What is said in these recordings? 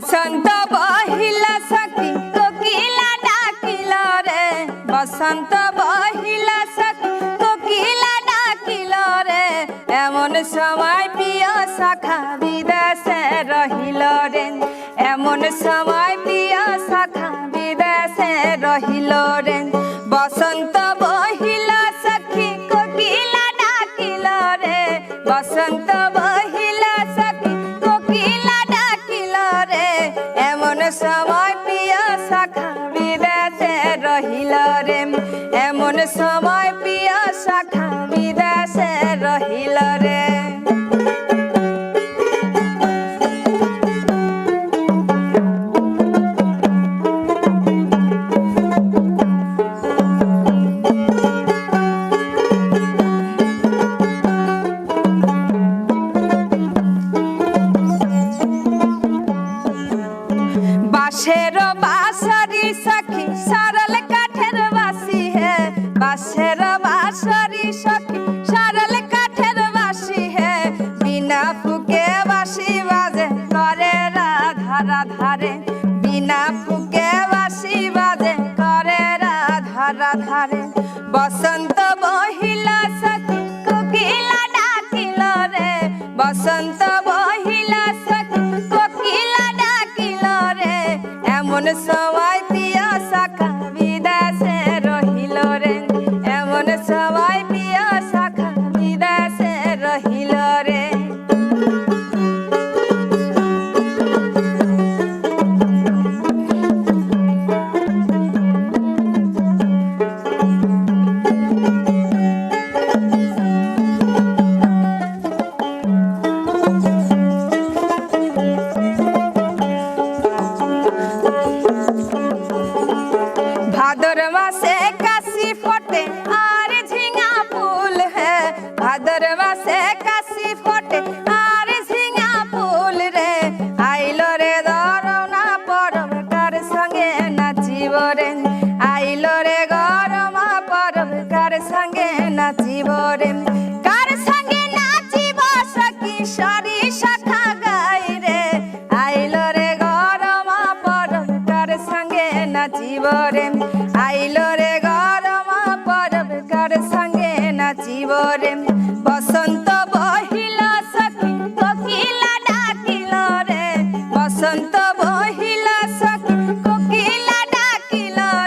বসন্ত বহিলা সখী, কোকিলা ডাকিল রে। বসন্ত বহিলা সখী, কোকিলা ডাকিল রে। এমন সময় প্রিয় শাখা বিদেশে রহিল রে। এমন সময় প্রিয় শাখা বিদেশে রহিল রে। বসন্ত বহিলা সখী, কোকিলা ডাকিল রে। বসন্ত বহিলা সময় প্রিয় শাখা বিদেশে রহিল রে। বাঁশের বাঁশরি হে বাঁশের বাঁশরি সখী, সরল কাঠের বাসি হে। বিনা ফুকে বাসি বাজে, করে রাধা রাধারে। বিনা ফুকে বাসি বাজে, করে রাধা রাধারে। বসন্ত বহিলা সখী, কোকিলা ডাকিল রে। বসন্ত বহিলা সখী, কোকিলা ডাকিল রে। এমন সময় প্রিয় শাখা ফোটে আর ঝিঙা ফুল হে ভাদর মাসে কাশি ফোটে, আর ঝিঙা ফুল রে, আইল রে দরনা পরব কার সঙ্গে নাচিব রে, আইল রে গরমা পরব কার সঙ্গে নাচিব রে, কার সঙ্গে নাচিব সখী সরি শাখা গাই রে, আইল রে গরমা পরব কার সঙ্গে নাচিব রে, আইল রে বসন্ত বহিল সখী, কোকিলা রে। বসন্ত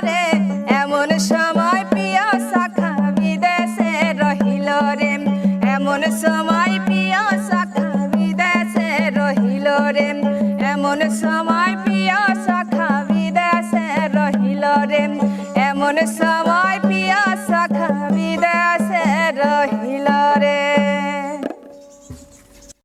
রে। এমন সময় প্রিয় শাখা বিদেশে রহিল রে। এমন সময় প্রিয় শাখা বিদেশে রহিল রে। এমন সময় প্রিয় শাখা বিদেশে রহিল রে। এমন সময় প্রিয় শাখা বিদেশে